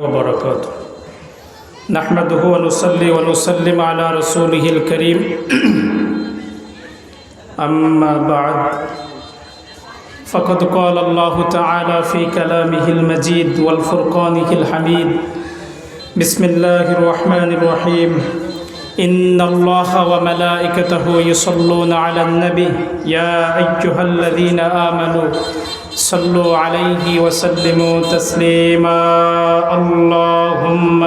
وبركاته. نحمده ونصلي ونسلم على رسوله الكريم. أما بعد فقد قال الله تعالى في كلامه المجيد والفرقانه الحميد. بسم الله الرحمن الرحيم. إن الله وملائكته يصلون على النبي. يا أيها الذين آمنوا صلوا عليه وسلموا تسليما. اللهم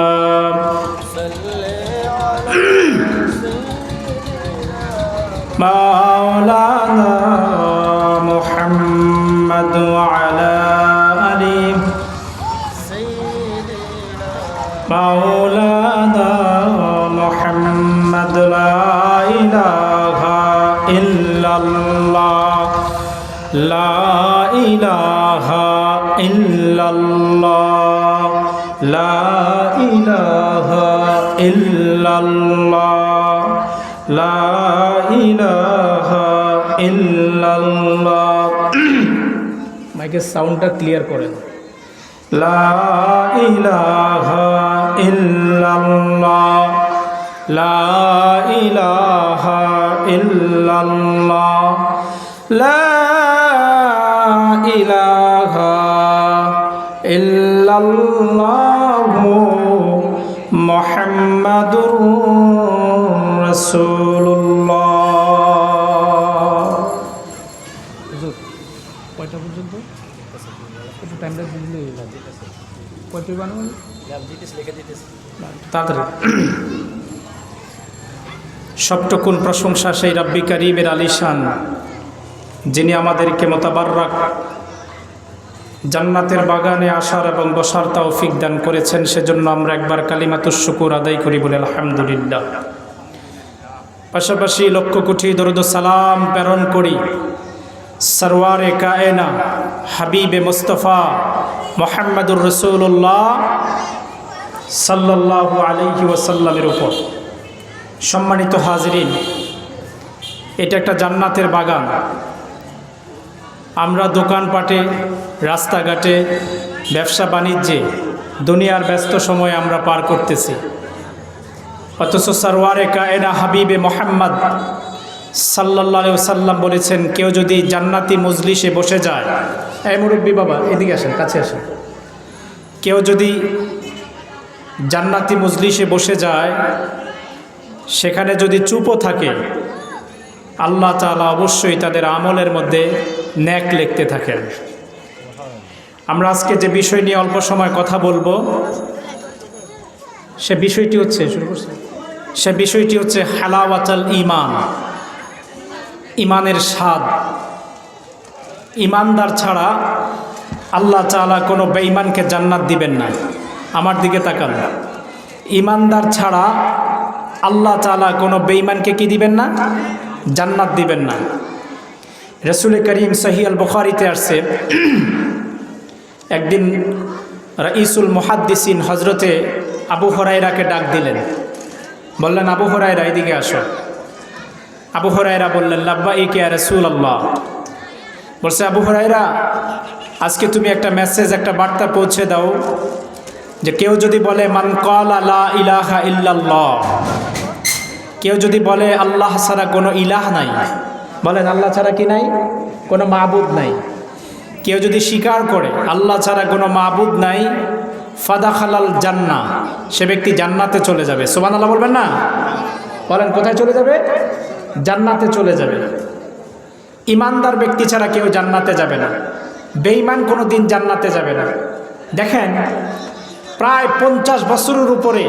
مولانا محمد وعلى آله. مولانا محمد لا إله إلا الله لا إله إلا الله لا إله إلا الله لا إله إلا الله মাইকের সাউন্ডটা ক্লিয়ার করেন لا إله إلا الله لا إله إلا الله لا إله إلا الله محمد رسول الله হুজুর কয়টা পর্যন্ত একটু টাইমটা দিলেই লাগে কয়টা বানাবো তাড়াতাড়ি সবটুকুন প্রশংসা সেই রাব্বি করিমের আলিশান, যিনি আমাদেরকে মোতাবাররাক জান্নাতের বাগানে আসার এবং বসার তৌফিক দান করেছেন, সেজন্য আমরা একবার কালিমাতুর শুকুর আদায় করি বলে আলহামদুলিল্লাহ। পাশাপাশি লক্ষ কোটি দরুদ সালাম প্রেরণ করি সরওয়ারে কায়না হাবিবে মুস্তফা মোহাম্মদুর রসুল্লাহ সাল্লাল্লাহু আলাইহি ওয়াসাল্লামের উপর। সম্মানিত হাজরিন, এটা একটা জান্নাতের বাগান। আমরা দোকানপাটে, রাস্তাঘাটে, ব্যবসা বাণিজ্যে, দুনিয়ার ব্যস্ত সময় আমরা পার করতেছি। অথচ সারওয়ারে কায়না হাবিবে মোহাম্মদ সাল্লাহ সাল্লাম বলেছেন, কেউ যদি জান্নাতি মজলিসে বসে যায় এই মুরব্বী বাবা, এদিকে আসেন, কাছে আসেন। কেউ যদি জান্নাতি মজলিসে বসে যায় সেখানে যদি চুপও থাকে, আল্লাহ তালা অবশ্যই তাদের আমলের মধ্যে ন্যাক লিখতে থাকেন। আমরা আজকে যে বিষয় নিয়ে অল্প সময় কথা বলব, সে বিষয়টি হচ্ছে সে বিষয়টি হচ্ছে হালাওয়াতাল ইমান ইমানের স্বাদ। ইমানদার ছাড়া আল্লাহ তালা কোনো বেঈমানকে জান্নাত দিবেন না। আমার দিকে তাকান। ইমানদার ছাড়া আল্লাহ তালা কোনো বেঈমানকে কি দিবেন না? জান্নাত দিবেন না। রসুল করিম সহি আল বুখারিতে আসছে, একদিন রাইসুল মুহাদ্দিসিন হজরতে আবু হরাইরাকে ডাক দিলেন। বললেন, আবু হরাইরা এদিকে আসো। আবু হরাইরা বললেন লাব্বা ই কে রসুল আল্লাহ বলছে, আবু হরাইরা আজকে তুমি একটা মেসেজ, একটা বার্তা পৌঁছে দাও যে কেউ যদি বলে, মান কল আলা ইলাহা ইল্লাল্লাহ কেউ যদি বলে, আল্লাহ ছাড়া কোনো ইলাহ নাই। বলেন, আল্লাহ ছাড়া কি নাই? কোনো মাহবুদ নাই। কেউ যদি স্বীকার করে, আল্লাহ ছাড়া কোনো মাহবুদ নাই ফাদা খালাল জান্না। সে ব্যক্তি জান্নাতে চলে যাবে। সোমান আল্লাহ বলবেন না? বলেন, কোথায় চলে যাবে? জান্নাতে চলে যাবে। ইমানদার ব্যক্তি ছাড়া কেউ জান্নাতে যাবে না। বেঈমান কোনো দিন জান্নাতে যাবে না। দেখেন, প্রায় পঞ্চাশ বছরের উপরে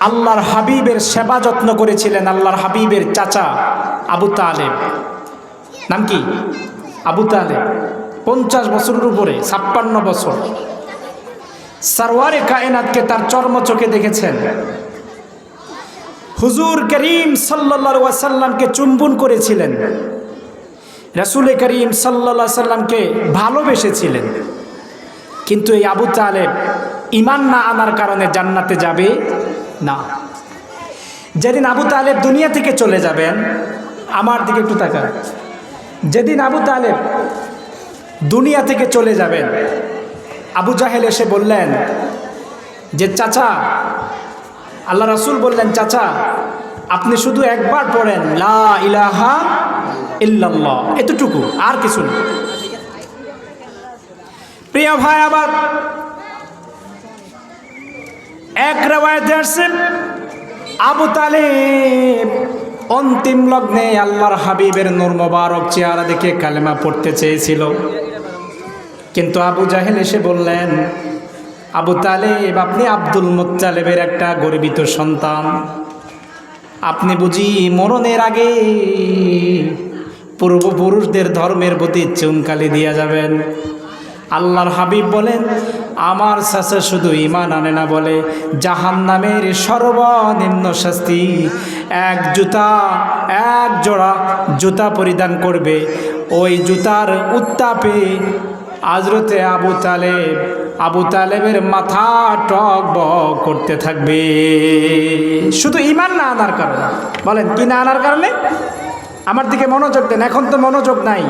আল্লাহর হাবিবের সেবা যত্ন করেছিলেন আল্লাহর হাবিবের চাচা আবু তালেব। নাম কি? আবু তালেব। পঞ্চাশ বছরের উপরে, ছাপ্পান্ন বছর। সারওয়ারে কায়নাতকে তার চর্ম চোখে দেখেছেন। হুজুর করিম সাল্লা সাল্লামকে চুম্বন করেছিলেন। রসুল করিম সাল্লা সাল্লামকে ভালোবেসেছিলেন। কিন্তু এই আবু তালেব ইমান না আনার কারণে জান্নাতে যাবে না। যেদিন আবু তালেব দুনিয়া থেকে চলে যাবেন, আমার দিকে একটু তাকান। যেদিন আবু তালেব দুনিয়া থেকে চলে যাবেন, আবু জাহেল এসে বললেন যে, চাচা, আল্লাহ রাসূল বললেন, চাচা, আপনি শুধু একবার পড়েন, লা ইলাহা ইল্লাল্লাহ। এতটুকু, আর কিছু না। প্রিয় ভাই, আবার এক রেওয়ায়তে আসছে আবু তালেব। অন্তিম লগ্নে আল্লাহর হাবিবের নূর মোবারক চেহারা দেখে কালেমা পড়তে চেয়েছিল। কিন্তু আবু জাহেল এসে বললেন, আবু তালেব, আপনি আব্দুল মুত্তালেবের একটা গর্বিত সন্তান। আপনি বুঝি মরণের আগে পূর্বপুরুষদের ধর্মের প্রতি চুনকালি দিয়া যাবেন। আল্লাহর হাবিব বলেন আমার শাসে শুধু ইমান আনে না বলে জাহান নামের সর্বনিম্ন শাস্তি, এক জুতা, এক জোড়া জুতা পরিধান করবে। ওই জুতার উত্তাপে আজরতে আবু তালেব, আবু তালেবের মাথা টক বক করতে থাকবে। শুধু ইমান না আনার কারণে। বলেন, কি না আনার কারণে? আমার দিকে মনোযোগ দেন, এখন তো মনোযোগ নাই।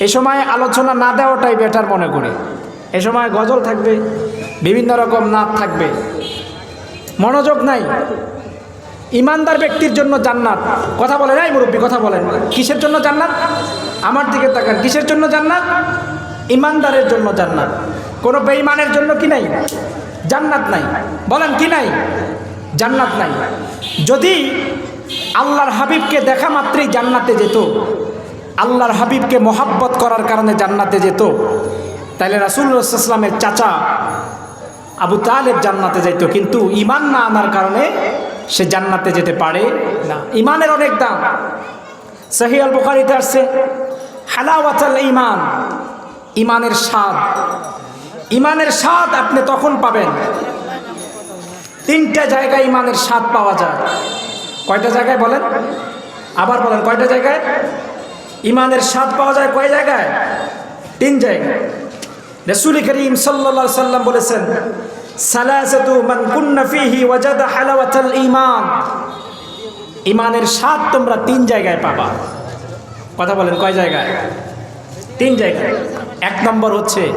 এ সময় আলোচনা না দেওয়াটাই বেটার মনে করি। এ সময় গজল থাকবে, বিভিন্ন রকম নাচ থাকবে। মনোযোগ নাই। ইমানদার ব্যক্তির জন্য জান্নাত। কথা বলে নাই মুরব্বী, কথা বলেন। কিসের জন্য জান্নাত? আমার দিকে তাকান। কিসের জন্য জান্নাত? ইমানদারের জন্য জান্নাত। কোনো বেঈমানের জন্য কি নাই? জান্নাত নাই। বলেন, কি নাই? জান্নাত নাই। যদি আল্লাহর হাবিবকে দেখা মাত্রই জান্নাতে যেত আল্লাহর হাবিবকে মোহাব্বত করার কারণে জান্নাতে যেত। তাইলে রাসুল্লাহামের চাচা আবু তালেব জান্নাতে যাইতো, কিন্তু ইমান না আনার কারণে সে জান্নাতে যেতে পারে না। ইমানের অনেক দাম। সহিয়াল বুখারিতে আসছে, হালাওয়াতাল ইমান ইমানের স্বাদ। ইমানের স্বাদ আপনি তখন পাবেন। তিনটা জায়গায় ইমানের স্বাদ পাওয়া যায়। কয়টা জায়গায় বলেন? আবার বলেন, কয়টা জায়গায়? ইমানের স্বাদ পাওয়া যায় কয় জায়গায়? তিন জায়গায়। রসুল করিম সাল্লা সাল্লাম বলেছেন মান ঈমান। ইমানের স্বাদ তোমরা তিন জায়গায় পাবা। কথা বলেন, কয় জায়গায়? তিন জায়গায়। এক নম্বর হচ্ছে,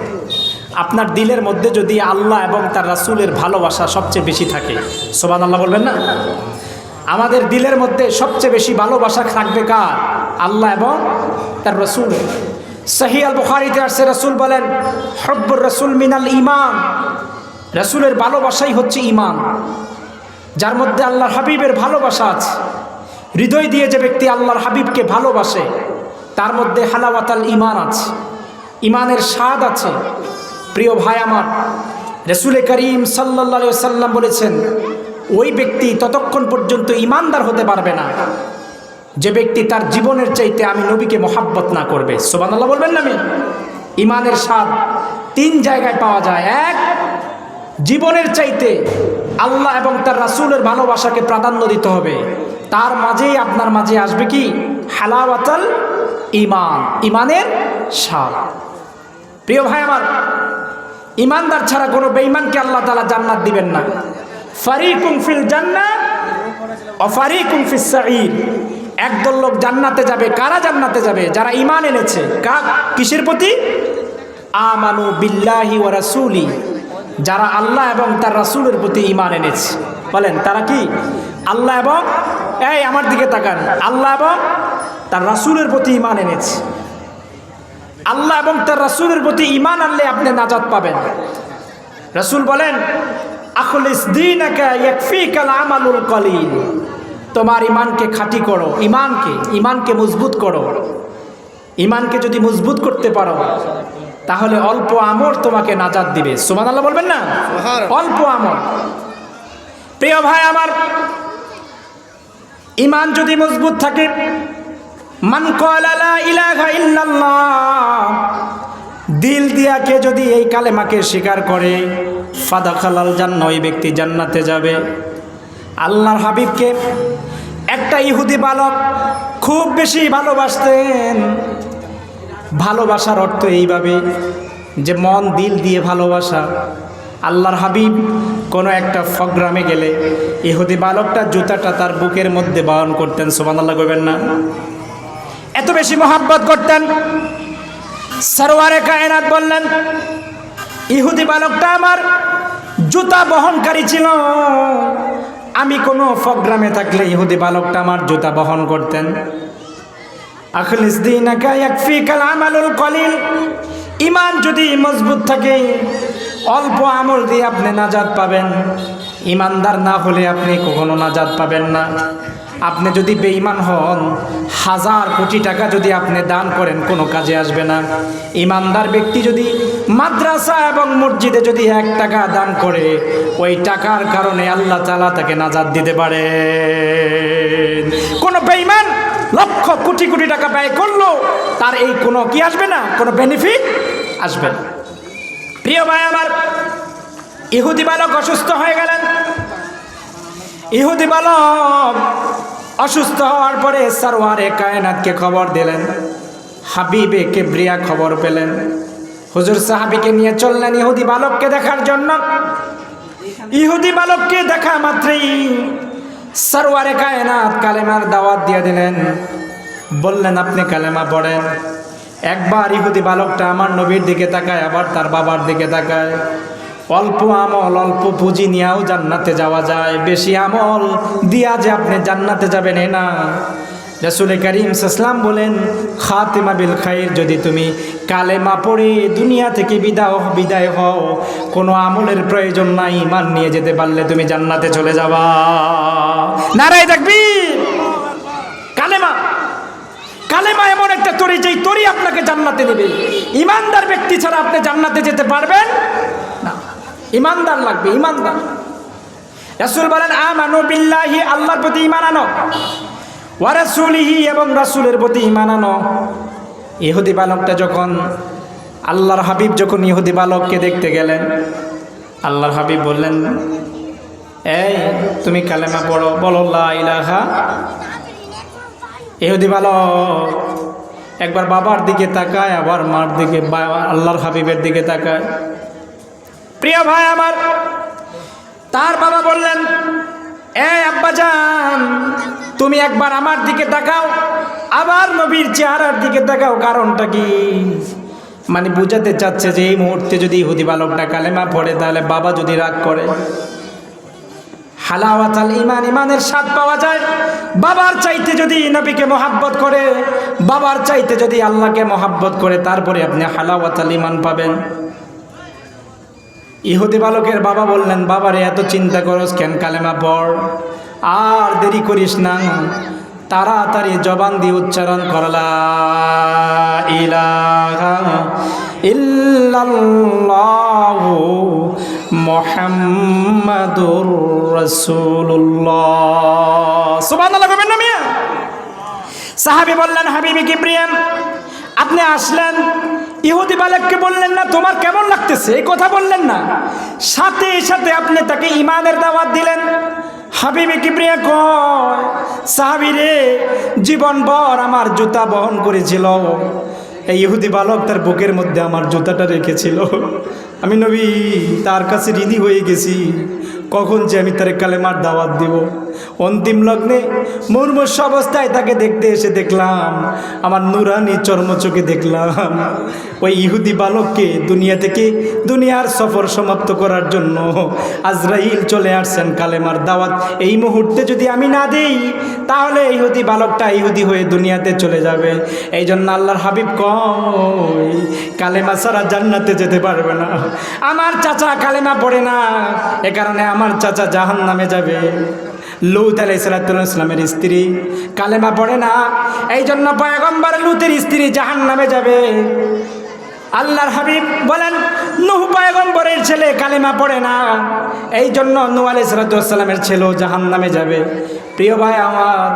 আপনার দিলের মধ্যে যদি আল্লাহ এবং তার রাসূলের ভালোবাসা সবচেয়ে বেশি থাকে সোবান আল্লাহ বলবেন না? আমাদের দিলের মধ্যে সবচেয়ে বেশি ভালোবাসা থাকবে কার? আল্লাহ এবং তার রসুল। সহি আল বুখারিতে আসছে, রসুল বলেন, হব্বর রসুল মিনাল ইমান রসুলের ভালোবাসাই হচ্ছে ইমান যার মধ্যে আল্লাহর হাবিবের ভালোবাসা আছে। হৃদয় দিয়ে যে ব্যক্তি আল্লাহর হাবিবকে ভালোবাসে, তার মধ্যে হালাওয়াতাল ইমান আছে। ইমানের স্বাদ আছে। প্রিয় ভাই আমার, রসুল করিম সাল্লা সাল্লাম বলেছেন ওই ব্যক্তি ততক্ষণ পর্যন্ত ইমানদার হতে পারবে না। যে ব্যক্তি তার জীবনের চাইতে আমি নবীকে মোহাব্বত না করবে। সোবান আল্লাহ বলবেন না আমি? ইমানের স্বাদ তিন জায়গায় পাওয়া যায়। এক, জীবনের চাইতে আল্লাহ এবং তার রাসূলের ভালোবাসাকে প্রাধান্য দিতে হবে। তার মাঝেই আপনার মাঝে আসবে কি? হালাওয়াতাল ইমান ইমানের স্বাদ। প্রিয় ভাই আমার ইমানদার ছাড়া কোনো বেঈমানকে আল্লাহ তালা জান্নাত দিবেন না। ফারিকুম ফিল জান্নাত ও ফারিকুম ফিস সাঈর একদল লোক জান্নাতে যাবে। কারা জান্নাতে যাবে? যারা ইমান এনেছে। কা, কিসের প্রতি? আমানু বিল্লাহি ওয়া রাসূলি। যারা আল্লাহ এবং তার রাসূলের প্রতি ইমান এনেছে। বলেন, তারা কি? আল্লাহ এবং, এই আমার দিকে তাকান। আল্লাহ এবং তার রাসূলের প্রতি ইমান এনেছে। আল্লাহ এবং তার রাসূলের প্রতি ইমান আনলে আপনি নাজাত পাবেন। রাসূল বলেন আখলিস ইয়াকফিকাল আমালুল কলিল। তোমার ইমানকে খাঁটি করো ইমানকে ইমানকে মজবুত করো। ইমানকে যদি মজবুত করতে পারো তাহলে অল্প আমর তোমাকে নাজাত দিবে। সুমান আল্লাহ বলবেন না? অল্প আমর। প্রিয় ভাই আমার ইমান যদি মজবুত থাকে মান দিল দিয়াকে যদি এই কালেমাকে স্বীকার করে ফাদা খালাল জান্না ওই ব্যক্তি জান্নাতে যাবে। আল্লাহর হাবিবকে একটা ইহুদি বালক খুব বেশি ভালোবাসতেন। ভালোবাসার অর্থ এইভাবে যে মন, দিল দিয়ে ভালোবাসা। আল্লাহর হাবিব কোনো একটা ফগ্রামে গেলে ইহুদি বালকটা জুতাটা তার বুকের মধ্যে বহন করতেন সোমান আল্লাহ করবেন না। এত বেশি মহাব্বত করতেন, সরোয়ারে কায়নাত বললেন ইহুদি বালকটা আমার জুতা বহনকারী ছিল। আমি কোনো প্রোগ্রামে থাকলে ইহুদি বালকটা আমার জুতা বহন করতেন। আখলিস দিনাকা ইয়াকফিকাল আমালুল কলিল। ইমান যদি মজবুত থাকে, অল্প আমল দিয়ে আপনি নাজাদ পাবেন। ইমানদার না হলে আপনি কখনো নাজাদ পাবেন না। আপনি যদি বেঈমান হন, হাজার কোটি টাকা যদি আপনি দান করেন, কোনো কাজে আসবে না। ইমানদার ব্যক্তি যদি মাদ্রাসা এবং মসজিদে যদি এক টাকা দান করে, ওই টাকার কারণে আল্লাহ তালা তাকে নাজাত দিতে পারে কোনো বেঈমান লক্ষ কোটি কোটি টাকা ব্যয় করল, তার এই কোনো কি আসবে না? কোনো বেনিফিট আসবে না। প্রিয় ভাই আমার, ইহুদি বালক অসুস্থ হয়ে গেলেন। ইহুদি বালক অসুস্থ হওয়ার পরে সারোয়ারে কায়নাতকে খবর দিলেন। হাবিবে কেব্রিয়া খবর পেলেন। হুজুর সাহাবিকে নিয়ে চললেন ইহুদি বালককে দেখার জন্য। ইহুদি বালককে দেখা মাত্রই সারোয়ারে কায়নাত কালেমার দাওয়াত দিয়ে দিলেন। বললেন, আপনি কালেমা পড়েন। একবার ইহুদি বালকটা আমার নবীর দিকে তাকায়, আবার তার বাবার দিকে তাকায়। অল্প আমল, অল্প পুঁজি নিয়েও জান্নাতে যাওয়া যায়। বেশি আমল দিয়া যে আপনি জান্নাতে যাবেন এ না। রসুল করিম সাসলাম বলেন, খাতেমা বিল খাইর, যদি তুমি কালেমা পড়ে দুনিয়া থেকে বিদায় বিদায় হও। কোনো আমলের প্রয়োজন নাই ইমান নিয়ে যেতে পারলে তুমি জান্নাতে চলে যাবা। নারায় দেখবি কালেমা! কালেমা এমন একটা তরি, যেই তরি আপনাকে জান্নাতে দেবে ইমানদার ব্যক্তি ছাড়া আপনি জান্নাতে যেতে পারবেন ইমানদার লাগবে, ইমানদার। রাসুল বলেন, আমানু বিল্লাহি, আল্লাহর প্রতি ঈমান আনো। ওয়া রাসূলিহি এবং রাসুলের প্রতি ঈমান আনো। ইহুদি বালকটা যখন আল্লাহর হাবিব যখন ইহুদি বালককে দেখতে গেলেন, আল্লাহর হাবিব বললেন, এই, তুমি কালেমা পড়ো, বলো ইলাহা ইহুদি বালক একবার বাবার দিকে তাকায়, আবার মার দিকে আল্লাহর হাবিবের দিকে তাকায়। প্রিয় ভাই আমার, তার বাবা বললেন এ আব্বাজান তুমি একবার আমার দিকে তাকাও, আবার নবীর চেহারার দিকে তাকাও, কারণটা কি? মানে বুঝাতে চাচ্ছে যে এই মুহূর্তে যদি ইহুদি বালকটা কালেমা পড়ে, তাহলে বাবা যদি রাগ করে হালাওয়াতাল ইমান ইমানের স্বাদ পাওয়া যায়। বাবার চাইতে যদি নবীকে মহাব্বত করে, বাবার চাইতে যদি আল্লাহকে মহাব্বত করে, তারপরে আপনি হালাওয়াতাল ইমান পাবেন। ইহুদি বালকের বাবা বললেন, বাবারে, এত চিন্তা করস কেন? কালেমা পড়। আর দেরি করিস না। তাড়াতাড়ি জবান দিয়ে উচ্চারণ করলা ইলাহা বললেন, হাবিবি কি প্রিয়াম আপনি আসলেন ইহুদি বালককে বললেন না, তোমার কেমন লাগতেছে? এই কথা বললেন না। সাথে সাথে আপনি তাকে ইমানের দাওয়াত দিলেন। হাবিবি কিবরিয়া কয়, সাহাবি রে, জীবনভর আমার জুতা বহন করেছিল। এই ইহুদি বালক তার বুকের মধ্যে আমার জুতাটা রেখেছিল। আমি নবী, তার কাছে ঋণী হয়ে গেছি। কখন যে আমি তার কালেমার দাওয়াত দিব? অন্তিম লগ্নে মুর্মুষ অবস্থায় তাকে দেখতে এসে দেখলাম, আমার নুরানি চর্মচোখে দেখলাম। ওই ইহুদি বালককে দুনিয়া থেকে দুনিয়ার সফর সমাপ্ত করার জন্য আজরাইল চলে আসছেন কালেমার দাওয়াত। এই মুহূর্তে যদি আমি না দিই, তাহলে ইহুদি বালকটা ইহুদি হয়ে দুনিয়াতে চলে যাবে। এই জন্য আল্লাহর হাবিব কালেমা ছাড়া জান্নাতে যেতে পারবে না। আমার চাচা কালেমা পড়ে না, এ কারণে আমার চাচা জাহান নামে যাবে। লুত আলাই ইসলামের স্ত্রী কালেমা পড়ে না। এই জন্য পয়গম্বর লুতের স্ত্রী জাহান নামে যাবে। আল্লাহর হাবিব বলেন, নুহ পয়গম্বরের ছেলে কালেমা পড়ে না। এই জন্য নু আলাই সালাতামের ছেলেও জাহান নামে যাবে। প্রিয় ভাই আমার,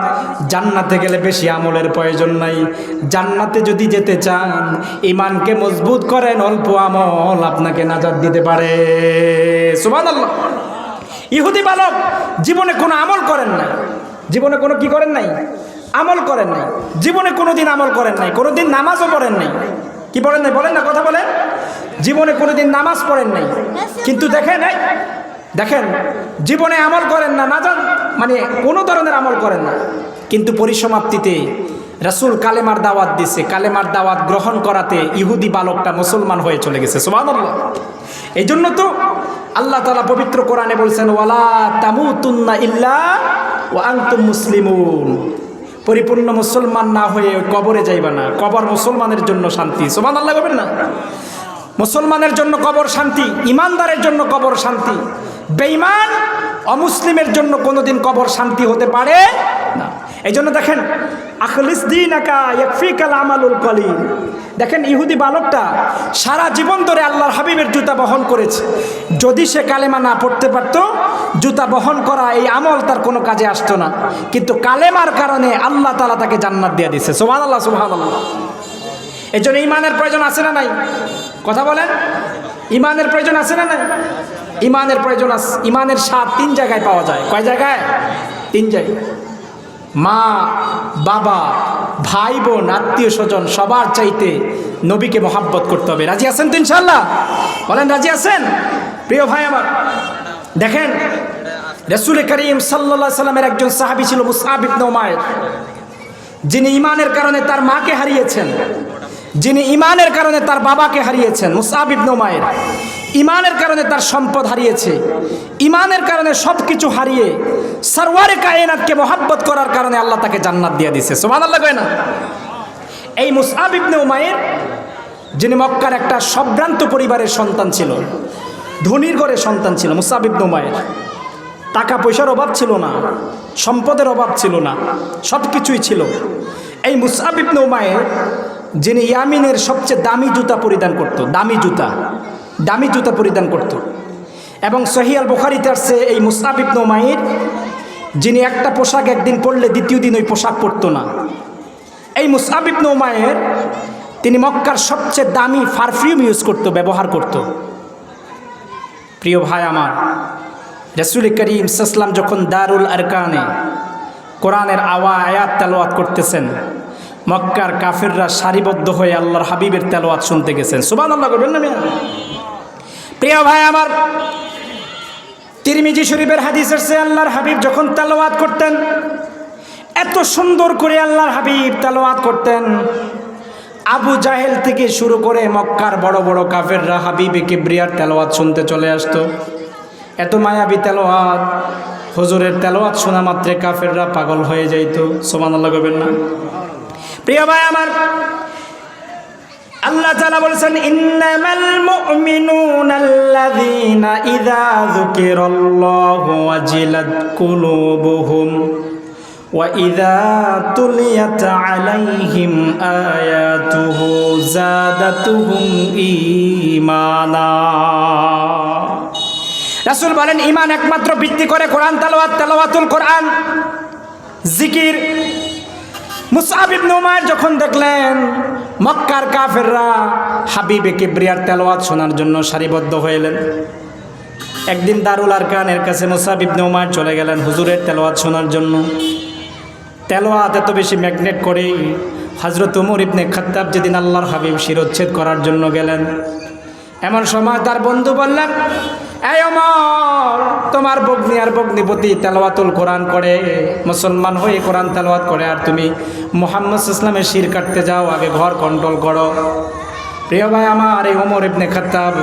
জান্নাতে গেলে বেশি আমলের প্রয়োজন নাই। জান্নাতে যদি যেতে চান ইমানকে মজবুত করেন, অল্প আমল আপনাকে নাজাদ দিতে পারে। সুবহানাল্লাহ। ইহুদি বালক জীবনে কোনো আমল করেন নাই। জীবনে কোনো কি করেন নাই? আমল করেন নাই। জীবনে কোনো দিন আমল করেন নাই। কোনো দিন নামাজও পড়েন নাই। কি পড়েন নাই? বলেন না, কথা বলেন। জীবনে কোনো দিন নামাজ পড়েন নাই। কিন্তু দেখেন দেখেন, জীবনে আমল করেন না নাজান মানে কোনো ধরনের আমল করেন না। কিন্তু পরিসমাপ্তিতে রাসূল কালেমার দাওয়াত দিছে, কালেমার দাওয়াত গ্রহণ করাতে ইহুদি বালকটা মুসলমান হয়ে চলে গেছে, সুবহানাল্লাহ। এই জন্য তো আল্লাহ তালা পবিত্র কোরআনে বলছেন, ওয়ালা তামুতুন্না ইল্লা ওয়া আনতুম মুসলিমুন। পরিপূর্ণ মুসলমান না হয়ে কবরে যাইবা না, কবর মুসলমানের জন্য শান্তি সোমান আল্লাহ বলবেন না? মুসলমানের জন্য কবর শান্তি, ইমানদারের জন্য কবর শান্তি, বেঈমান অমুসলিমের জন্য কোনোদিন কবর শান্তি হতে পারে না। এই জন্য দেখেন, আখলিস দিন একা ইয়ফিকাল আমালুল কলি দেখেন, ইহুদি বালকটা সারা জীবন ধরে আল্লাহর হাবিবের জুতা বহন করেছে। যদি সে কালেমা না পড়তে পারত, জুতা বহন করা এই আমল তার কোনো কাজে আসতো না। কিন্তু কালেমার কারণে আল্লাহ তালা তাকে জান্নাত দিয়ে দিছে সোহান আল্লাহ সোহান আল্লাহ এই জন্য ইমানের প্রয়োজন আছে না নাই? কথা বলেন। ইমানের প্রয়োজন আছে না নাই? ইমানের প্রয়োজন আছে ইমানের স্বাদ তিন জায়গায় পাওয়া যায়। কয় জায়গায়? তিন জায়গায়। মা, বাবা, ভাই, বোন, আত্মীয় স্বজন, সবার চাইতে নবীকে মহাব্বত করতে হবে। রাজি আছেন তো ইনশাল্লাহ বলেন, রাজি আছেন? প্রিয় ভাই আমার, দেখেন, রসুল করিম সাল্লা সাল্লামের একজন সাহাবি ছিল মুসাবিব নৌমায়ের যিনি ইমানের কারণে তার মাকে হারিয়েছেন। যিনি ইমানের কারণে তার বাবাকে হারিয়েছেন মুসাবিব নোমায়ের ইমানের কারণে তার সম্পদ হারিয়েছে। ইমানের কারণে সব কিছু হারিয়ে সরওয়ারে কায়নাতকে মোহাব্বত করার কারণে আল্লাহ তাকে জান্নাত দিয়ে দিছে সোমান আল্লাহ কয় না? এই মুসাবিব নোমায়ের যিনি মক্কার একটা সম্ভ্রান্ত পরিবারের সন্তান ছিল, ধনির ঘরের সন্তান ছিল মুসাবিব নোমায়ের টাকা পয়সার অভাব ছিল না, সম্পদের অভাব ছিল না সব কিছুই ছিল। এই মুসাবিব নৌমায়ের যিনি ইয়ামিনের সবচেয়ে দামি জুতা পরিধান করত, দামি জুতা দামি জুতা পরিধান করত। এবং সহিয়াল বুখারিতে আসছে এই মুসাবিব নৌমায়ের যিনি একটা পোশাক একদিন পরলে দ্বিতীয় দিন ওই পোশাক পরতো না। এই মুসাবিব নৌমায়ের তিনি মক্কার সবচেয়ে দামি পারফিউম ইউজ করতো, ব্যবহার করত। প্রিয় ভাই আমার, রসুল করিম সাসলাম যখন দারুল আরকানে কোরআনের আওয়া আয়াত তেলোয়াত করতেছেন মক্কার কাফিররা সারিবদ্ধ হয়ে আল্লাহর হাবিবের তেলোয়াত শুনতে গেছেন। সুবান আল্লাহ করবেন না? প্রিয় ভাই, আমার তিরমিজি শরীফের হাদিস আসছে, আল্লাহর হাবিব যখন তেলোয়াত করতেন, এত সুন্দর করে আল্লাহর হাবিব তেলোয়াত করতেন। আবু জাহেল থেকে শুরু করে মক্কার বড় বড় কাফেররা হাবিবে কিবরিয়ার তেলোয়াত শুনতে চলে আসতো। এত মায়াবী তেলোয়াত হুজুরের তেলোয়াত শোনা মাত্রে কাফেররা পাগল হয়ে যাইতো। সোমান আল্লাহ করবেন না? প্রিয় ভাই আমার আল্লাহ তাআলা বলেছেন ইন্নামাল মুমিনুনা আল্লাযীনা ইযা যুকিরাল্লাহু ওয়াজিলাত কুলুবুহুম وإذا تليت عليهم آياته زادتهم إيمانا রাসূল বলেন ইমান একমাত্র ভিত্তি করে কোরআন তেলাওয়াত তেলাওয়াতুল কোরআন জিকির মুসআব ইবনে উমার যখন দেখলেন মক্কার কাফেররা হাবিবে কিবরিয়ার তেলাওয়াত শোনার জন্য সারিবদ্ধ হয়ে একদিন দারুল আরকানের কাছে মুসাব ইবনে উমার চলে গেলেন হুজুরের তেলাওয়াত শোনার জন্য। তেলোয়াত এত বেশি ম্যাগনেট করেই হজরত উমর ইবনে খত্তাব যেদিন আল্লাহর হাবিব শিরোচ্ছেদ করার জন্য গেলেন এমন সময় তার বন্ধু বললেন এই অমর, তোমার বগ্নি আর বগ্নিপতি তেলাওয়াতুল কোরআন করে, মুসলমান হয়ে কোরআন তেলাওয়াত করে, আর তুমি মোহাম্মদ ইসলামের শির কাটতে যাও, আগে ঘর কন্ট্রোল করো। প্রিয় ভাই আমার, এই ওমর ইবনে খত্তাব,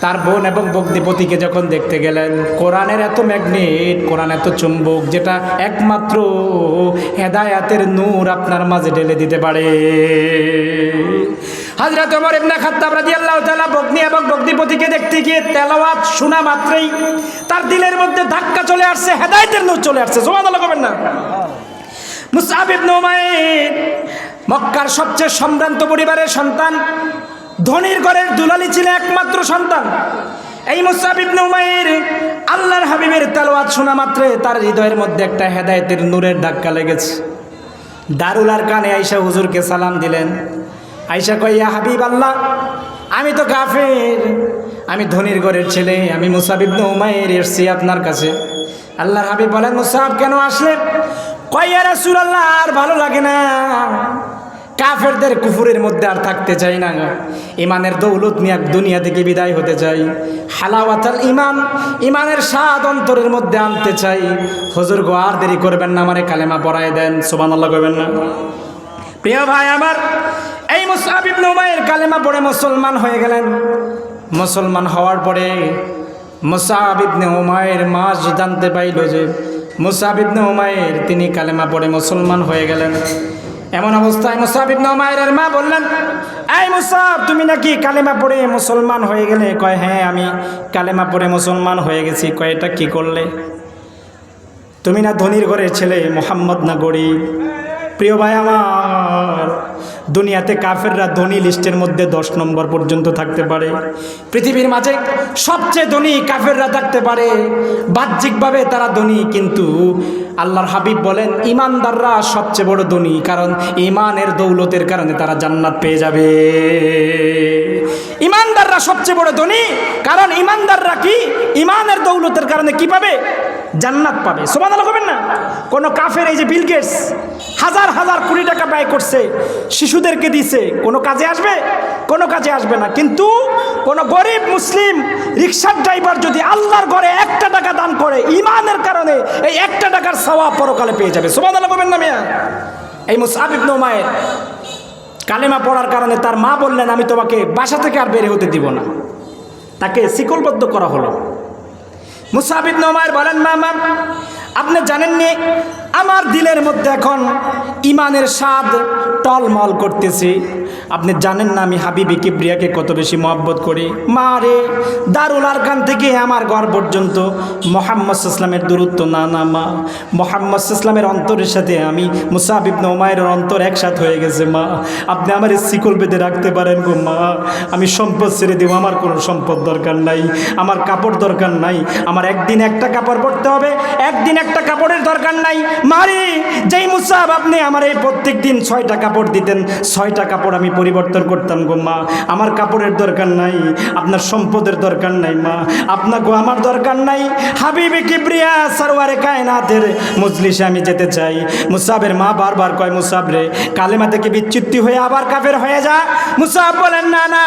তার বোন এবং বগ্নিপতিকে যখন দেখতে গেলেন, কোরআনের এত ম্যাগনেট, কোরআন এত চুম্বক, যেটা একমাত্র হেদায়াতের নূর আপনার মাঝে ঢেলে দিতে পারে। হাজরত ওমর ইবনে খাত্তাব রাদিয়াল্লাহু তাআলা বগ্নি এবং বগ্নিপতিকে দেখতে গিয়ে তেলাওয়াত শোনা মাত্রই তার দিলের মধ্যে ধাক্কা চলে আসছে, হেদায়েতের নূর চলে আসছে, সুবহানাল্লাহ করবেন না। মুসআব ইবনে উমাইর, মক্কার সবচেয়ে সম্ভ্রান্ত পরিবারের সন্তান, ধনির ঘরের দুলালি ছিল একমাত্র সন্তান। এই মুসাব ইবনে উমাইর আল্লাহর হাবিবের তেলাওয়াত শোনা মাত্রে তার হৃদয়ের মধ্যে একটা হেদায়েতের নূরের ধাক্কা লেগেছে। দারুল আর কানে আইসা হুজুরকে সালাম দিলেন। আইসা কইয়া হাবিব আল্লাহ, আমি তো কাফের। আমি ধনির ঘরের ছেলে, আমি মুসাব ইবনে উমাইর এসছি আপনার কাছে। আল্লাহর হাবিব বলেন, মুসাব, কেন আসলেন কইয়া রাসূলুল্লাহ, আর ভালো লাগে না। কাফেরদের কুফুরের মধ্যে আর থাকতে চাই না ইমানের দৌলত নিয়ে দুনিয়া থেকে বিদায় হতে চাই। হালাওয়াতাল ইমান, ইমানের স্বাদ অন্তরের মধ্যে আনতে চাই। হজুর গো, আর দেরি করবেন না, আমারে কালেমা পড়ায় দেন। সোবান আল্লাহ করবেন না। প্রিয় ভাই আমার এই মুসাব ইবনে উমাইর কালেমা পড়ে মুসলমান হয়ে গেলেন। মুসলমান হওয়ার পরে মুসাব ইবনে উমাইর মাস জানতে পাইল যে মুসাব ইবনে উমাইর তিনি কালেমা পড়ে মুসলমান হয়ে গেলেন। এমন অবস্থায় মুসাব ইবনে উমাইরের মা বললেন, এই মুসাব তুমি নাকি কালেমা পড়ে মুসলমান হয়ে গেলে? কয় হ্যাঁ আমি কালেমা পড়ে মুসলমান হয়ে গেছি। কয়, এটা কি করলে? তুমি না ধনির ঘরের ছেলে, মোহাম্মদ না গরিব। প্রিয় ভাই আমার দুনিয়াতে কাফেররা ধনী লিস্টের মধ্যে দশ নম্বর পর্যন্ত থাকতে পারে। পৃথিবীর মাঝে সবচেয়ে ধনী কাফেররা থাকতে পারে। বাহ্যিকভাবে তারা ধনী, কিন্তু আল্লাহর হাবিব বলেন, ইমানদাররা সবচেয়ে বড় ধনী, কারণ ইমানের দৌলতের কারণে তারা জান্নাত পেয়ে যাবে। ইমানদাররা সবচেয়ে বড় ধনী, কারণ ইমানদাররা কি? ইমানের দৌলতের কারণে কি পাবে? জান্নাত পাবে। সমান আলো করবেন না? কোনো কাফের, এই যে বিল গেটস হাজার হাজার কোটি টাকা ব্যয় করছে, শিশুদেরকে দিছে। কোনো কাজে আসবে? কোনো কাজে আসবে না। কিন্তু কোনো গরিব মুসলিম রিক্সার ড্রাইভার যদি আল্লাহর ঘরে একটা টাকা দান করে ইমানের কারণে এই একটা টাকার সওয়া পরকালে পেয়ে যাবে। সমান আলো করবেন না মিয়া? এই মুসাবিব নোমায়ের কালেমা পড়ার কারণে তার মা বললেন, আমি তোমাকে বাসা থেকে আর বের হতে দিব না। তাকে শিকলবদ্ধ করা হলো। মুসাবিদ নোমায়ের বলেন মা আপনি জানেননি আমার দিলের মধ্যে এখন ইমানের স্বাদ টলমল করতেছে। আপনি জানেন না আমি হাবিবি কিবরিয়াকে কত বেশি মহব্বত করি? মা রে, দারুল আরকান থেকে আমার ঘর পর্যন্ত মোহাম্মদ ইসলামের দূরত্ব না না মা। মোহাম্মদ ইসলামের অন্তরের সাথে আমি মুসাবিব নোমায়ের অন্তর একসাথ হয়ে গেছে মা। আপনি আমার শিকল বেঁধে রাখতে পারেন গো মা। আমি সম্পদ ছেড়ে দেবো, আমার কোনো সম্পদ দরকার নাই, আমার কাপড় দরকার নাই, আমার একদিন একটা কাপড় পরতে হবে, একদিন একটা কাপড়ের দরকার নাই মারি, যেই মুসাব আপনি আমার এই প্রত্যেক দিন ছয়টা কাপড় দিতেন, ছয়টা কাপড় আমি পরিবর্তন করতাম গো মা। আমার কাপড়ের দরকার নাই, আপনার সম্পদের দরকার নাই মা। আপনাকে আমার দরকার নাই, হাবিবে কিবরিয়া সারওয়ারে কায়নাতের মজলিসে আমি যেতে চাই। মুসাবের মা বারবার কয়, মুসাব রে, কালেমা থেকে বিচ্যুতি হয়ে আবার কাফের হয়ে যা। মুসাব বলেন, না না,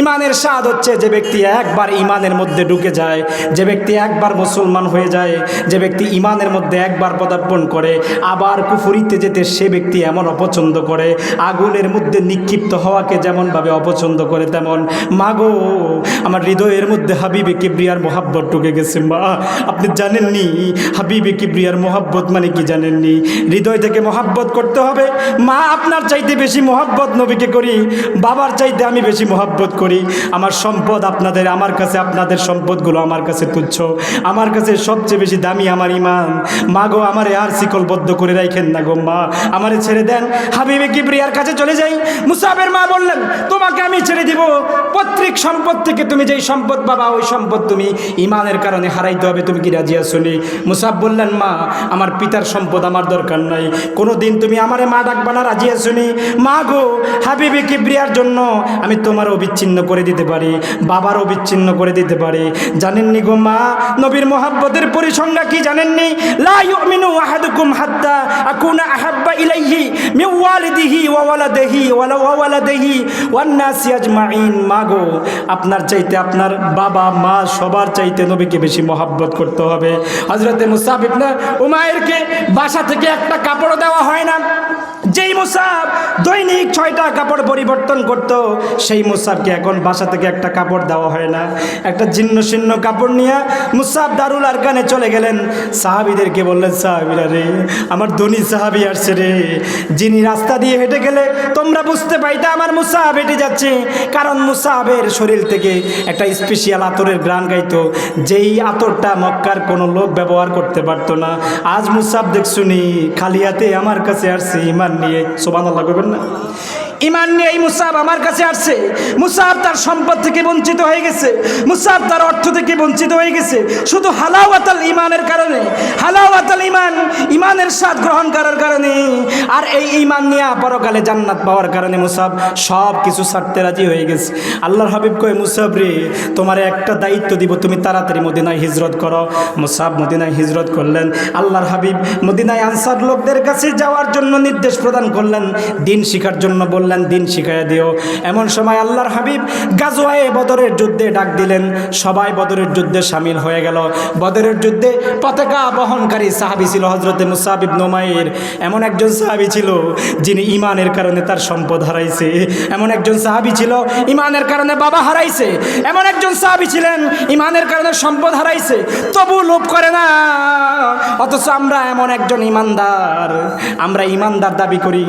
ইমানের স্বাদ হচ্ছে যে ব্যক্তি একবার ইমানের মধ্যে ঢুকে যায়, যে ব্যক্তি একবার মুসলমান হয়ে যায়, যে ব্যক্তি ইমানের মধ্যে একবার পদার্পণ করে, আবার কুফুরিতে যেতে সে ব্যক্তি এমন অপছন্দ করে, আগুনের মধ্যে নিক্ষিপ্ত হওয়াকে যেমনভাবে অপছন্দ করে তেমন। মাগো, আমার হৃদয়ের মধ্যে হাবিবে কিবরিয়ার মোহাব্বত ঢুকে গেছে, মা। আপনি জানেননি, হাবিবে কিবরিয়ার মোহাব্বত মানে কি জানেননি? হৃদয় থেকে মহাব্বত করতে হবে। মা, আপনার চাইতে বেশি মহাব্বত নবীকে করি, বাবার চাইতে আমি বেশি মহাব্বত করি। আমার সম্পদ আপনাদের, আমার কাছে আপনাদের সম্পদগুলো আমার কাছে তুচ্ছ। আমার কাছে সবচেয়ে বেশি দামি আমার ইমান। মা গো আমারে আর শিকলবদ্ধ করে রাখেন না গো মা। আমারে ছেড়ে দেন। হাবিবে কি কিবরিয়ার কাছে চলে যাই। মুসাবের মা বললেন, তোমাকে আমি ছেড়ে দিব। পৈতৃক সম্পদ থেকে তুমি যেই সম্পদ পাবা, ওই সম্পদ তুমি ইমানের কারণে হারাইতে হবে। তুমি কি রাজি আসনি মুসাব বললেন মা, আমার পিতার সম্পদ আমার দরকার নাই। কোনো দিন তুমি আমারে মা ডাকবা না, রাজি আসনি মা গো, হাবিবে কিবরিয়ার জন্য আমি তোমারও বিচ্ছিন্ন করে দিতে পারি, বাবারও বিচ্ছিন্ন করে দিতে পারি। জানেননি গো মা, নবীর মোহাব্বতের পরিসংখ্যা কি জানেননি আহাদুকুম ইলাইহি ওয়ালাদিহি মাগো আপনার চাইতে আপনার বাবা, মা সবার চাইতে নবীকে বেশি মহাব্বত করতে হবে। হজরতে মুসাফিফ না উমায়েরকে বাসা থেকে একটা কাপড় দেওয়া হয় না। যেই মুসাব দৈনিক ছয়টা কাপড় পরিবর্তন করত, সেই মুসাবকে এখন বাসা থেকে একটা কাপড় দেওয়া হয় না। একটা ছিন্ন ছিন্ন কাপড় নিয়ে মুসাব দারুল আরকানে চলে গেলেন। সাহাবিদেরকে বললেন, সাহাবিরা রে, আমার ধনী সাহাবি আসছে রে। যিনি রাস্তা দিয়ে হেঁটে গেলে তোমরা বুঝতে পাইতা আমার মুসাব হেঁটে যাচ্ছে। কারণ মুসাবের শরীর থেকে একটা স্পেশিয়াল আতরের গ্রান গাইতো, যেই আতরটা মক্কার কোনো লোক ব্যবহার করতে পারতো না। আজ মুসাব দেখছুনি, খালি হাতে আমার কাছে আসছে ইমান নিয়ে সোবান আল্লাহ করবেন না? ইমান নিয়ে এই মুসাব আমার কাছে আসছে। মুসাব তার সম্পদ থেকে বঞ্চিত হয়ে গেছে। মুসাব তার অর্থ থেকে বঞ্চিত হয়ে গেছে। শুধু হালাওয়াতাল ইমানের কারণে। হালাওয়াতাল ইমান, ইমানের স্বাদ গ্রহণ করার কারণে। আর এই ইমান নিয়ে পরকালে জান্নাত পাওয়ার কারণে মুসাব সব কিছু ছাড়তে রাজি হয়ে গেছে। আল্লাহর হাবিব কয়ে, মুসাব রে, তোমার একটা দায়িত্ব দিব, তুমি তাড়াতাড়ি মদিনায় হিজরত করো। মুসাব মদিনায় হিজরত করলেন। আল্লাহর হাবিব মদিনায় আনসার লোকদের কাছে যাওয়ার জন্য নির্দেশ প্রদান করলেন। দিন শিখার জন্য বললেন বললেন দিন শিখাইয়া দিও। এমন সময় আল্লাহর হাবিব গাজওয়ায়ে বদরের যুদ্ধে ডাক দিলেন। সবাই বদরের যুদ্ধে সামিল হয়ে গেল। বদরের যুদ্ধে পতাকা বহনকারী সাহাবি ছিল হজরতে মুসাবিব নোমাইয়ের এমন একজন সাহাবি ছিল যিনি ইমানের কারণে তার সম্পদ হারাইছে। এমন একজন সাহাবি ছিল ইমানের কারণে বাবা হারাইছে। এমন একজন সাহাবি ছিলেন ইমানের কারণে সম্পদ হারাইছে। তবু লোভ করে না। অথচ আমরা এমন একজন ইমানদার আমরা ইমানদার দাবি করি।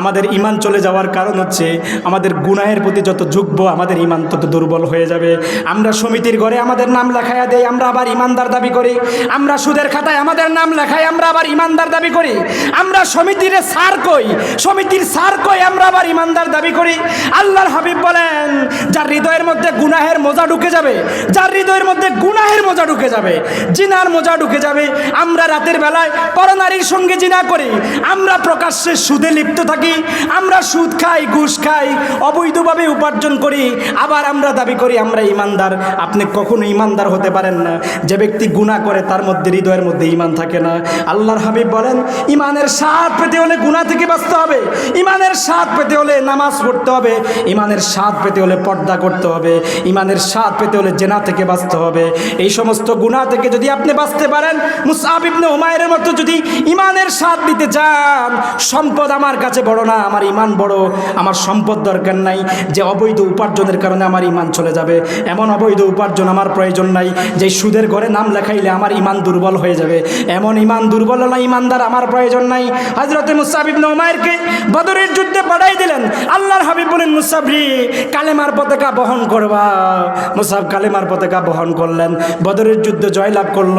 আমাদের ইমান চলে যাওয়ার কারণ হচ্ছে আমাদের গুনাহের প্রতি যত ঝুঁকবো আমাদের ইমান তত দুর্বল হয়ে যাবে। আমরা সমিতির ঘরে আমাদের নাম লেখাইয়া দেই, আমরা আবার ইমানদার দাবি করি। আমরা সুদের খাতায় আমাদের নাম লেখাই, আমরা আবার ইমানদার দাবি করি। আমরা সমিতির সার কই? সমিতির সার কই আমরা আবার ইমানদার দাবি করি? আল্লাহর হাবিব বলেন, যার হৃদয়ের মধ্যে গুনাহের মোজা ঢুকে যাবে, যার হৃদয়ের মধ্যে গুনাহের মোজা ঢুকে যাবে, জিনার মোজা ঢুকে যাবে। আমরা রাতের বেলায় পরনারীর সঙ্গে জিনা করি। আমরা প্রকাশ্যে সুদে লিপ্ত থাকি। আমরা সুদ খাই, ঘুষ খাই, অবৈধভাবে উপার্জন করি, আবার আমরা দাবি করি আমরা ইমানদার। আপনি কখনো ইমানদার হতে পারেন না। যে ব্যক্তি গুণা করে, তার মধ্যে, হৃদয়ের মধ্যে ইমান থাকে না। আল্লাহর হাবিব বলেন, ইমানের স্বাদ পেতে হলে গুণা থেকে বাঁচতে হবে। ইমানের স্বাদ পেতে হলে নামাজ পড়তে হবে। ইমানের স্বাদ পেতে হলে পর্দা করতে হবে। ইমানের স্বাদ পেতে হলে জেনা থেকে বাঁচতে হবে। এই সমস্ত গুণা থেকে যদি আপনি বাঁচতে পারেন, মুসাব ইবনে হুমায়ের মতো যদি ইমানের স্বাদ দিতে চান, সম্পদ আমার কাছে বড় না, আমার ইমান বড়। আমার সম্পদ দরকার নাই, যে অবৈধ উপার্জনের কারণে আমার ইমান চলে যাবে। এমন অবৈধ উপার্জন আমার প্রয়োজন নাই, যে সুদের ঘরে নাম লেখাইলে আমার ইমান দুর্বল হয়ে যাবে। এমন ইমান দুর্বল না ইমানদার আমার প্রয়োজন নাই। হজরতে মুসাব ইবনে হুমায়েরকে বদরের যুদ্ধে পাঠাই দিলেন। আল্লাহর হাবিব বলেন, মুসাবরি, কালেমার পতাকা বহন করবা। মুসাব কালেমার পতাকা বহন করলেন। বদরের যুদ্ধে জয়লাভ করল।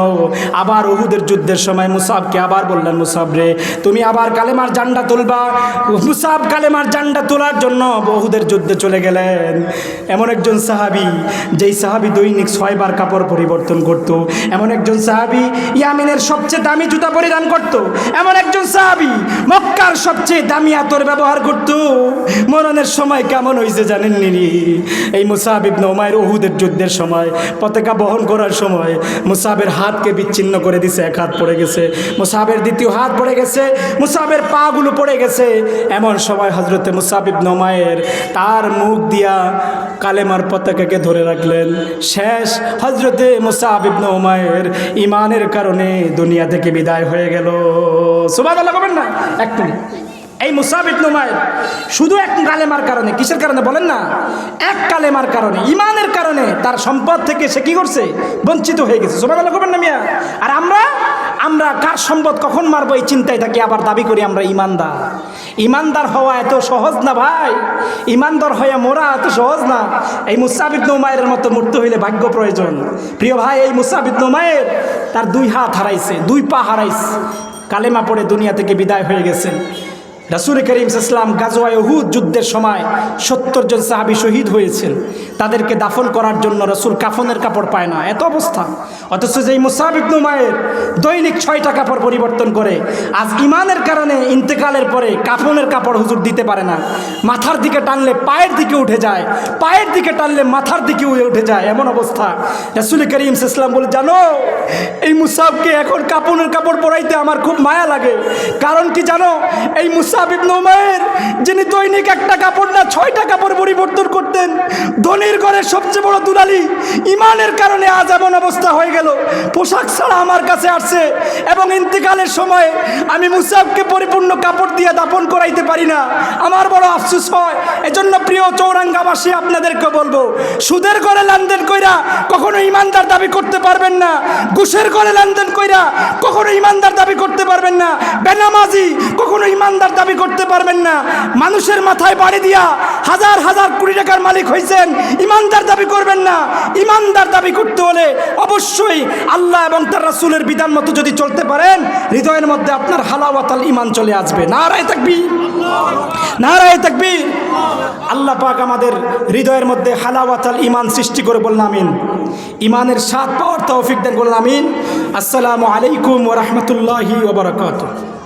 আবার উহুদের যুদ্ধের সময় মুসাবকে আবার বললেন মুসাব রে তুমি আবার কালেমার জান্ডা তুলবা। মুসাব কালেমার জান্ডা তোলার জন্য বহুদের যুদ্ধে চলে গেলেন। এমন একজন সাহাবি, যেই সাহাবি দৈনিক ছয়বার কাপড় পরিবর্তন করত। এমন একজন সাহাবি ইয়ামিনের সবচেয়ে দামি জুতা পরিধান করত। এমন একজন সাহাবি মক্কার সবচেয়ে দামি আতর ব্যবহার করত। মরণের সময় কেমন হয়েছে জানেন নি? এই মুসাহিব নোমায়ের ওহুদের যুদ্ধের সময়, পতাকা বহন করার সময় মুসাবের হাতকে বিচ্ছিন্ন করে দিছে, এক হাত পড়ে গেছে। মুসাবের দ্বিতীয় হাত পড়ে গেছে, মুসাবের পাগুলো পড়ে গেছে। এমন সময় হজরতে মুসাবিব নোমায়ের তার মুখ দিয়া কালেমার পতাকাকে ধরে রাখলেন। শেষ হজরতে মুসাবিব নোমায়ের ইমানের কারণে দুনিয়া থেকে বিদায় হয়ে গেল। সুবাদ করবেন না, এক মিনিট। এই মুসাবিব নোমায়ের শুধু এক কালেমার কারণে, কিসের কারণে বলেন না? এক কালেমার কারণে ইমানের কারণে তার সম্পদ থেকে সে কি করছে? বঞ্চিত হয়ে গেছে। সোমাগ করবেন না মিয়া। আমরা কার সম্পদ কখন মারবো এই চিন্তায় থাকি? আবার দাবি করি আমরা ইমানদার। ইমানদার হওয়া এত সহজ না ভাই। ইমানদার হয়ে মোরা এত সহজ না। এই মুসাবিদ নৌমায়ের মতো মৃত্যু হইলে ভাগ্য প্রয়োজন। প্রিয় ভাই, এই মুসাবিদ নৌমায়ের তার দুই হাত হারাইছে, দুই পা হারাইছে। কালেমা পড়ে দুনিয়া থেকে বিদায় হয়ে গেছেন। রাসুল করিম ইসলাম গাজওয়ায় হুদ যুদ্ধের সময় সত্তর জন সাহাবি শহীদ হয়েছেন তাদেরকে দাফন করার জন্য রসুল কাফনের কাপড় পায় না। এত অবস্থা। অথচ যেই মুসাহিবনু মায়ের দৈনিক ছয়টা কাপড় পরিবর্তন করে, আজ ইমানের কারণে ইন্তেকালের পরে কাফনের কাপড় হুজুর দিতে পারে না। মাথার দিকে টানলে পায়ের দিকে উঠে যায়, পায়ের দিকে টানলে মাথার দিকে উঠে যায়। এমন অবস্থা। রাসুল করিম ইসলাম বলে, জানো, এই মুসাবকে এখন কাপনের কাপড় পরাইতে আমার খুব মায়া লাগে। কারণ কি জানো, এই মুসাবিব নোমায়ের যিনি দৈনিক একটা কাপড় না, ছয়টা কাপড় পরিবর্তন করতেন। ধনির ঘরের সবচেয়ে বড় দুলালি ইমানের কারণে আজ এমন অবস্থা হয়ে গেল। পোশাক ছাড়া আমার কাছে আসছে এবং ইন্তেকালের সময় আমি মুসাবকে পরিপূর্ণ কাপড় দিয়ে দাপন করাইতে পারি না। আমার বড় আফসোস হয়, এজন্য প্রিয় চৌরাঙ্গাবাসী আপনাদেরকে বলব, সুদের ঘরে লেনদেন কইরা কখনো ইমানদার দাবি করতে পারবেন না। ঘুষের ঘরে লেনদেন কইরা কখনো ইমানদার দাবি করতে পারবেন না। বেনামাজি কখনো ইমানদার দাবি করতে পারবেন না। মানুষের মাথায় বাড়ি দিয়া হাজার হাজার কোটি টাকার মালিক হয়েছেন ইমানদার দাবি করবেন না। ইমানদার দাবি করতে হলে অবশ্যই আল্লাহ এবং তার রাসূলের বিধান মতো যদি চলতে পারেন, হৃদয়ের মধ্যে আপনার হালাওয়াতাল ইমান চলে আসবে। নারায় থাকবি নারায় থাকবি আল্লাহ পাক আমাদের হৃদয়ের মধ্যে হালাওয়াতাল ইমান সৃষ্টি করে বললাম আমিন। ইমানের স্বাদ পাওয়ার তৌফিক দেন বললাম আমিন। আসসালামু আলাইকুম ওয়া রাহমাতুল্লাহি ওয়া বারাকাতুহু।